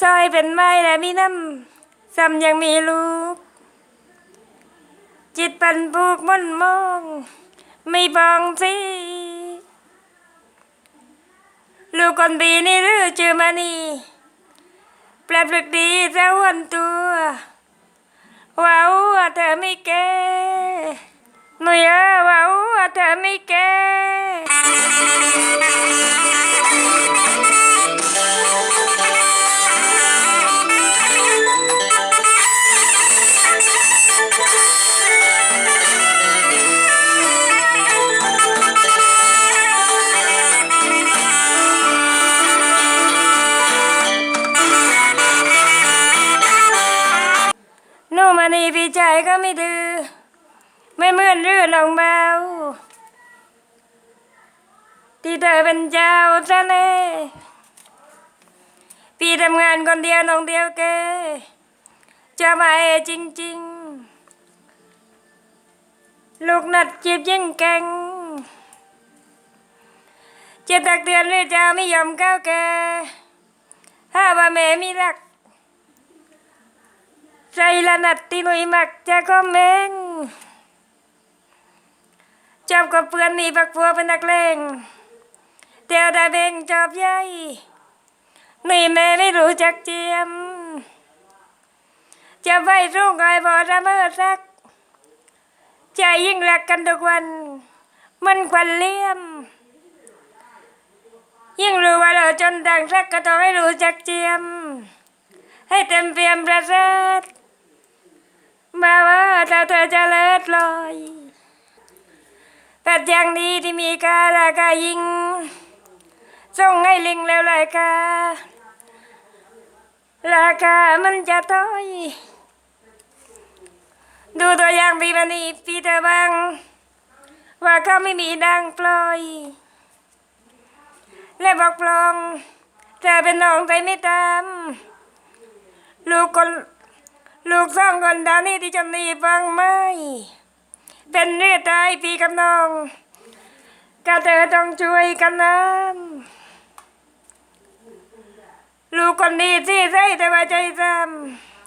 ซอยเป็นไม้และมีน้ำซ้ำยังมีลูก จิตปันผูกมนมอง ไม่บองสีลูกคนดีนี่หรือชื่อมานีแปลปลึกดีเจ้าวันตัวว้าวเธอไม่แก่ นูมานีพี่ชายก็ไม่ดื้อไม่เหมือนเรื่องน้องเบาที่เธอเป็นเจ้าซะแน่พี่ทำงานคนเดียวน้องเดียวแกจะมาเอจริง ๆ ลูกนัดจีบยิ่งแกงจะตักเตือนหรือจะไม่ยอมก้าวแกถ้าว่าแม่มีรัก ใจละนัดที่หนุ่ยมักจะก็แมงจอบกับเพื่อนมีปักพัวเป็นนักเลงเตียวดาเบงจอบใหญ่หนุ่ยแม่ไม่รู้จักเจียม จะไปรุ่งกายบอระเมิดรักใจยิ่งรักกันทุกวัน มันควันเลี่ยม ยิ่งรู้ว่าเราจนดังรักก็ต้องให้รู้จักเจียม ให้เต็มเปี่ยมประเสริฐ มาว่าถ้าเธอจะเลิศลอยแต่อย่างนี้ที่มีการาคายิงส่งให้ลิงแล้วรายการาคามันจะถอย ดูตัวอย่างพี่มันนี่พี่เธอบ้างว่าเขาไม่มีดังปล่อย และบอกปลองเธอเป็นน้องใจไม่ตาม ลูกคน ลูกสองคนดานี่ที่จำนีฟังไหมเป็นเรื่องตายพี่กับน้องก็เธอต้องช่วยกันนะลูกคนดีที่ใส่แต่ว่าใจซ้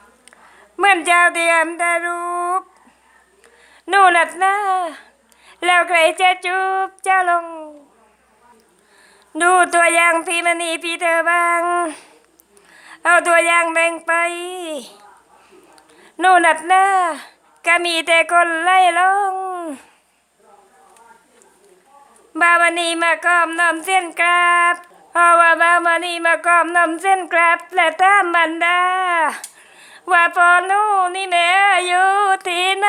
ำเหมือนเจ้าเตียมแต่รูปนู่นัดหน้า แล้วใครจะจูบเจ้าลง ดูตัวอย่างพี่มณีพี่เธอบ้าง เอาตัวอย่างแบ่งไป นูนัดหน้าก็มีแต่คนไล่ลง บาวันนี้มากอมนำเส้นกราบเพราะว่าบาวันนี้มากอมนำเส้นกราบและตามบรรดา ว่าพอหนูนี่แม่อยู่ที่ไหน